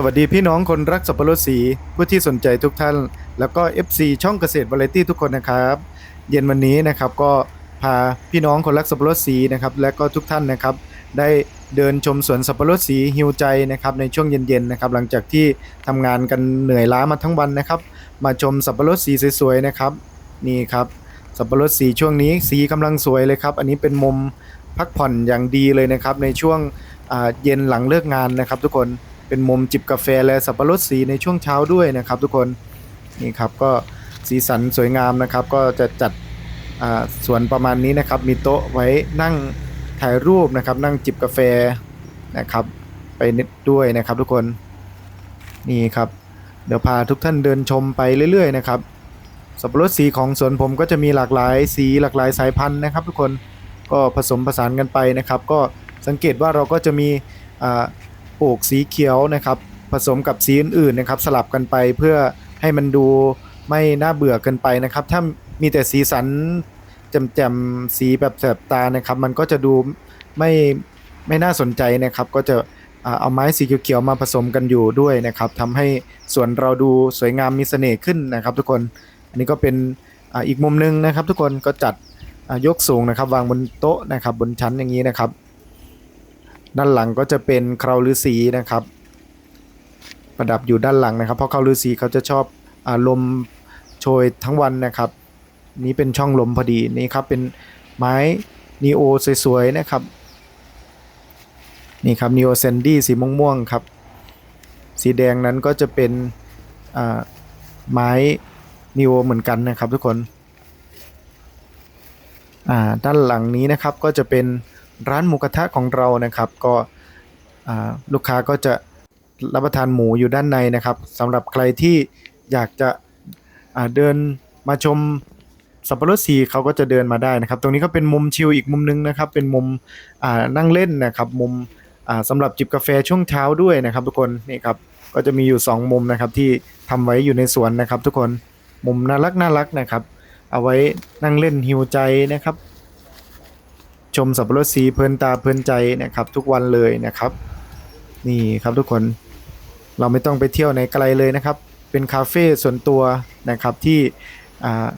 สวัสดีพี่น้องคนรักสับปะรดสีผู้ที่สนใจทุกท่าน แล้วก็ FC ช่องเกษตรวาไรตี้ทุกคนนะครับ เย็นวันนี้นะครับก็พาพี่น้องคนรักสับปะรดสีนะครับและก็ทุกท่านนะครับ ได้เดินชมสวนสับปะรดสีฮิวใจนะครับในช่วงเย็นๆนะครับ หลังจากที่ทำงานกันเหนื่อยล้ามาทั้งวันนะครับ มาชมสับปะรดสีสวยๆนะครับนี่ครับสับปะรดสีช่วงนี้สีกำลังสวยเลยครับ อันนี้เป็นมุมพักผ่อนอย่างดีเลยนะครับ ในช่วงเย็นหลังเลิกงานนะครับ ทุกคน เป็นมุมจิบกาแฟและสับปะรดสีในช่วงเช้าด้วยนะครับทุกคนนี่ครับก็สีสันสวยงามนะครับ ก็จะจัดอ่าสวนประมาณนี้นะครับ มีโต๊ะไว้นั่งถ่ายรูปนะครับ นั่งจิบกาแฟนะครับ ไปนิดด้วยนะครับทุกคนนี่ครับ เดี๋ยวพาทุกท่านเดินชมไปเรื่อย ๆ นะครับสับปะรดสีของสวนผมก็จะมีหลากหลายสีหลากหลายสายพันธุ์นะครับ ทุกคนก็ผสมผสานกันไปนะครับ ก็สังเกตว่าเราก็จะมีอ่า ปลูกสีเขียวนะครับ ผสมกับสีอื่นๆนะครับ สลับกันไปเพื่อให้มันดูไม่น่าเบื่อเกินไปนะครับ ถ้ามีแต่สีสันแจ่มๆสีแบบแสบตานะครับ มันก็จะดูไม่ไม่น่าสนใจนะครับ ก็จะเอาไม้สีเขียวๆมาผสมกันอยู่ด้วยนะครับทำให้สวนเราดูสวยงามมีเสน่ห์ขึ้นนะครับ ทุกคนอันนี้ก็เป็นอีกมุมหนึงนะครับ ทุกคนก็จัดยกสูงนะครับ วางบนโต๊ะนะครับ บนชั้นอย่างนี้นะครับ ด้านหลังก็จะเป็นเคราฤาษีนะครับ ประดับอยู่ด้านหลังนะครับ เพราะเคราฤาษีเขาจะชอบอารมโชยทั้งวันนะครับ นี้เป็นช่องลมพอดีนี่ครับเป็นไม้นีโอสวยๆนะครับนี่ครับนีโอเซนดี้สีม่วงๆครับ สีแดงนั้นก็จะเป็นไม้นิโอเหมือนกันนะครับทุกคนด้านหลังนี้นะครับก็จะเป็น ร้านหมูกระทะของเรานะครับก็ลูกค้าก็จะรับประทานหมูอยู่ด้านในนะครับสำหรับใครที่อยากจะเดินมาชมสับปะรดสีเขาก็จะเดินมาได้นะครับ ตรงนี้ก็เป็นมุมชิลอีกมุมนึงนะครับ เป็นมุมนั่งเล่นนะครับมุมอ่าสำหรับจิบกาแฟช่วงเช้าด้วยนะครับ ทุกคนนี่ครับก็จะมีอยู่สองมุมนะครับที่ทำไว้อยู่ในสวนนะครับ ทุกคนมุมน่ารักน่ารักนะครับ เอาไว้นั่งเล่นหิวใจนะครับ ชมสับปะรดสีเพลินตาเพลินใจนะครับ ทุกวันเลยนะครับ นี่ครับทุกคนเราไม่ต้องไปเที่ยวไหนไกลเลยนะครับ เป็นคาเฟ่ส่วนตัวนะครับที่อ่า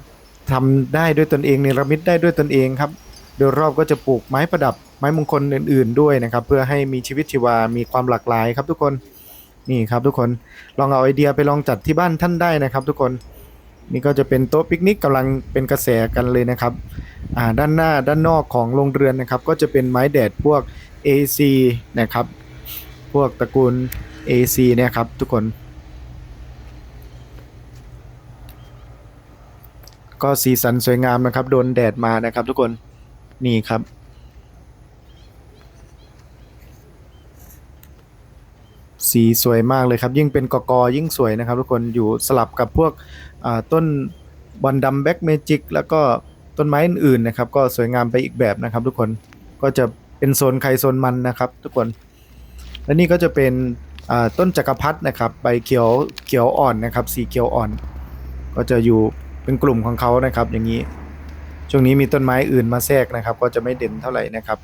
ทำได้ด้วยตนเองเนรมิตได้ด้วยตนเองครับโดยรอบก็จะปลูกไม้ประดับไม้มงคลอื่น ๆ ด้วยนะครับ เพื่อให้มีชีวิตชีวามีความหลากหลายครับทุกคนนี่ครับทุกคนลองเอาไอเดียไปลองจัดที่บ้านท่านได้นะครับ ทุกคน นี่ก็จะเป็นโต๊ะปิกนิกกำลังเป็นกระแสกันเลยนะครับอ่าด้านหน้าด้านนอกของโรงเรือนนะครับ ก็จะเป็นไม้แดดพวก AC นะครับ พวกตระกูล AC เนี่ยครับทุกคนก็สีสันสวยงามนะครับ โดนแดดมานะครับทุกคนนี่ครับ สีสวยมากเลยครับ ยิ่งเป็นกอกอยิ่งสวยนะครับ ทุกคนอยู่สลับกับพวกต้นบอลดำแบ็กเมจิกแล้วก็ต้นไม้อื่นๆนะครับ ก็สวยงามไปอีกแบบนะครับ ทุกคนก็จะเป็นโซนใครโซนมันนะครับ ทุกคน และนี่ก็จะเป็นต้นจักรพรรดินะครับใบเขียวเขียวอ่อนนะครับ สีเขียวอ่อน ก็จะอยู่เป็นกลุ่มของเขานะครับ อย่างนี้ ช่วงนี้มีต้นไม้อื่นมาแทรกนะครับ ก็จะไม่เด่นเท่าไหร่นะครับ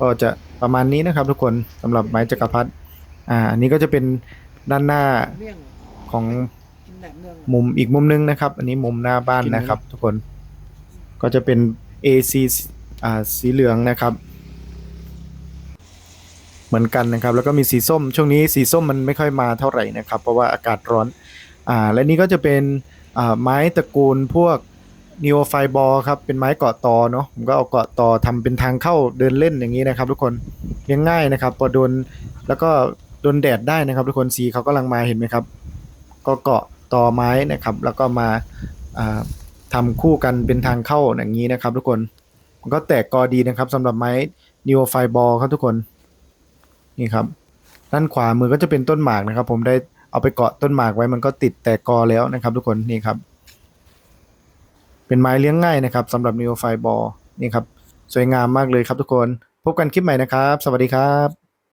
ก็จะประมาณนี้นะครับ ทุกคนสำหรับไม้จักรพรรดิ อ่าอันนี้ก็จะเป็นด้านหน้าเมี่ยงของกินแหนมเนืองมุมอีกมุมนึงนะครับ อันนี้มุมหน้าบ้านนะครับ ทุกคนก็จะเป็น AC อ่าสีเหลืองนะครับ เหมือนกันนะครับ แล้วก็มีสีส้ม ช่วงนี้สีส้มมันไม่ค่อยมาเท่าไหร่นะครับ เพราะว่าอากาศร้อนอ่าและนี่ก็จะเป็นอ่าไม้ตระกูลพวกนิโอไฟบอลครับ เป็นไม้เกาะตอเนาะผมก็เอาเกาะตอทำเป็นทางเข้าเดินเล่นอย่างนี้นะครับ ทุกคนเลี้ยงง่ายนะครับ พอโดนแล้วก็โดนแดดได้นะครับ ทุกคนสีเขากำลังมาเห็นไหมครับ ก็เกาะตอไม้นะครับ แล้วก็มาอ่าทำคู่กันเป็นทางเข้าอย่างนี้นะครับ ทุกคนมันก็แตกกอดีนะครับสำหรับไม้นิโอไฟบอลครับทุกคนนี่ครับ ด้านขวามือก็จะเป็นต้นหมากนะครับ ผมได้เอาไปเกาะต้นหมากไว้มันก็ติดแตกกอแล้วนะครับ ทุกคนนี่ครับ เป็นไม้เลี้ยงง่ายนะครับสำหรับนิโอไฟบอลนี่ครับ สวยงามมากเลยครับทุกคน พบกันคลิปใหม่นะครับ สวัสดีครับ